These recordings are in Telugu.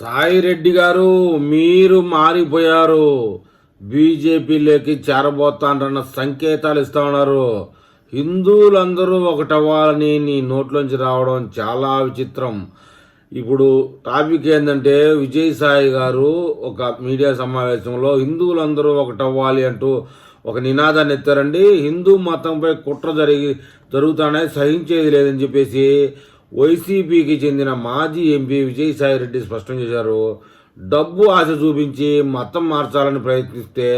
సాయి రెడ్డి గారు మీరు మారిపోయారు. బీజేపీలోకి చేరబోతాండ్రన్న సంకేతాలు ఇస్తా ఉన్నారు. హిందువులందరూ ఒకటవ్వాలని నీ నోట్లోంచి రావడం చాలా విచిత్రం. ఇప్పుడు టాపిక్ ఏంటంటే విజయసాయి గారు ఒక మీడియా సమావేశంలో హిందువులందరూ ఒకటవ్వాలి అంటూ ఒక నినాదాన్ని ఎత్తారండి. హిందూ మతంపై కుట్ర జరిగి జరుగుతానే సహించేది లేదని చెప్పేసి వైసీపీకి చెందిన మాజీ ఎంపీ విజయసాయి రెడ్డి స్పష్టం చేశారు. డబ్బు ఆశ చూపించి మతం మార్చాలని ప్రయత్నిస్తే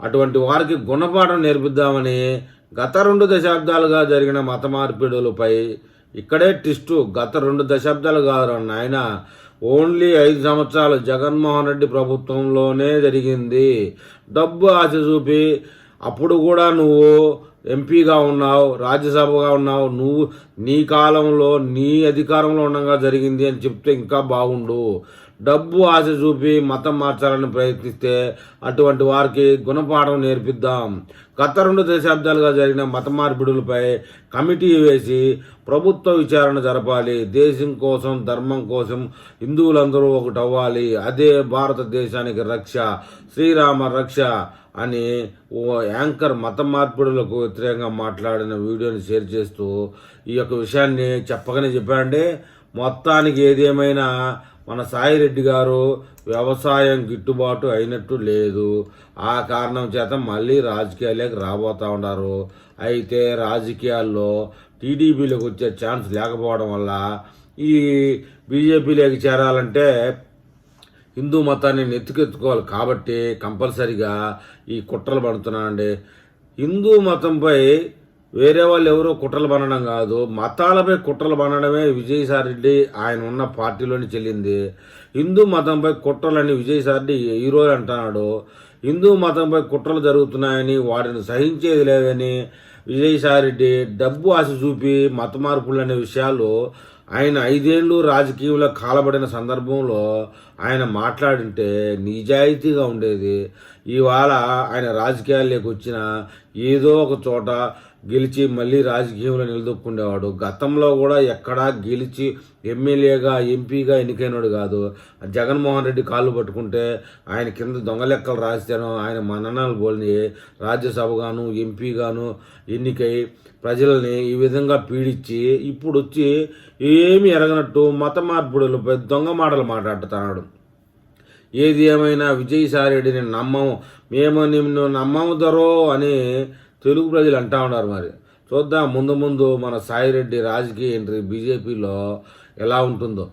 అటువంటి వారికి గుణపాఠం నేర్పిద్దామని గత రెండు దశాబ్దాలుగా జరిగిన మత మార్పిడులపై ఇక్కడే టిస్టు గత రెండు దశాబ్దాలు కాదు నాయన ఓన్లీ ఐదు సంవత్సరాలు జగన్మోహన్ రెడ్డి ప్రభుత్వంలోనే జరిగింది. డబ్బు ఆశ చూపి అప్పుడు కూడా నువ్వు ఎంపీగా ఉన్నావు రాజ్యసభగా ఉన్నావు నువ్వు నీ కాలంలో నీ అధికారంలో ఉండగా జరిగింది అని చెప్తే ఇంకా బాగుండు. డబ్బు ఆశ చూపి మతం మార్చాలని ప్రయత్నిస్తే అటువంటి వారికి గుణపాఠం నేర్పిద్దాం. గత రెండు దశాబ్దాలుగా జరిగిన మత మార్పిడులపై కమిటీ వేసి ప్రభుత్వ విచారణ జరపాలి. దేశం కోసం ధర్మం కోసం హిందువులందరూ ఒకటవ్వాలి అదే భారతదేశానికి రక్ష శ్రీరామ రక్ష అని ఓ యాంకర్ మత మార్పిడులకు వ్యతిరేకంగా మాట్లాడిన వీడియోని షేర్ చేస్తూ ఈ యొక్క విషయాన్ని చెప్పగానే చెప్పాడండి. మొత్తానికి ఏదేమైనా మన సాయిరెడ్డి గారు వ్యవసాయం గిట్టుబాటు అయినట్టు లేదు. ఆ కారణం చేత మళ్ళీ రాజకీయాలకు రాబోతా ఉన్నారు. అయితే రాజకీయాల్లో టీడీపీలోకి వచ్చే ఛాన్స్ లేకపోవడం వల్ల ఈ బీజేపీలోకి చేరాలంటే హిందూ మతాన్ని నెత్తికెత్తుకోవాలి కాబట్టి కంపల్సరిగా ఈ కుట్రలు పడుతున్నానండి హిందూ మతంపై వేరే వాళ్ళు ఎవరో కుట్రలు పనడం కాదు. మతాలపై కుట్రలు పనడమే విజయసాయిరెడ్డి ఆయన ఉన్న పార్టీలోని చెల్లింది. హిందూ మతంపై కుట్రలని విజయసాయిరెడ్డి ఈరోజు అంటున్నాడు. హిందూ మతంపై కుట్రలు జరుగుతున్నాయని వాటిని సహించేది లేదని విజయసాయిరెడ్డి డబ్బు ఆశ చూపి మత మార్పులు అనే విషయాలు ఆయన ఐదేళ్ళు రాజకీయంలో కాలబడిన సందర్భంలో ఆయన మాట్లాడింటే నిజాయితీగా ఉండేది. ఇవాళ ఆయన రాజకీయాల్లోకి వచ్చిన ఏదో ఒక చోట గెలిచి మళ్ళీ రాజకీయంలో నిలదొక్కుండేవాడు. గతంలో కూడా ఎక్కడా గెలిచి ఎమ్మెల్యేగా ఎంపీగా ఎన్నికైనడు కాదు. జగన్మోహన్ రెడ్డి కాళ్ళు పట్టుకుంటే ఆయన కింద దొంగ లెక్కలు రాస్తాను ఆయన మననాలు బోల్ని రాజ్యసభగాను ఎంపీగాను ఎన్నికై ప్రజల్ని ఈ విధంగా పీడించి ఇప్పుడు వచ్చి ఏమి ఎరగనట్టు మత మార్పుడులపై దొంగ మాటలు మాట్లాడుతున్నాడు. ఏది ఏమైనా విజయసాయిరెడ్డిని నమ్మము మేము నిన్ను నమ్మము దరో అని తెలుగు ప్రజలు అంటా ఉన్నారు మరి. చూద్దాం ముందు ముందు మన సాయిరెడ్డి రాజకీయ ఎంట్రీ బీజేపీలో ఎలా ఉంటుందో.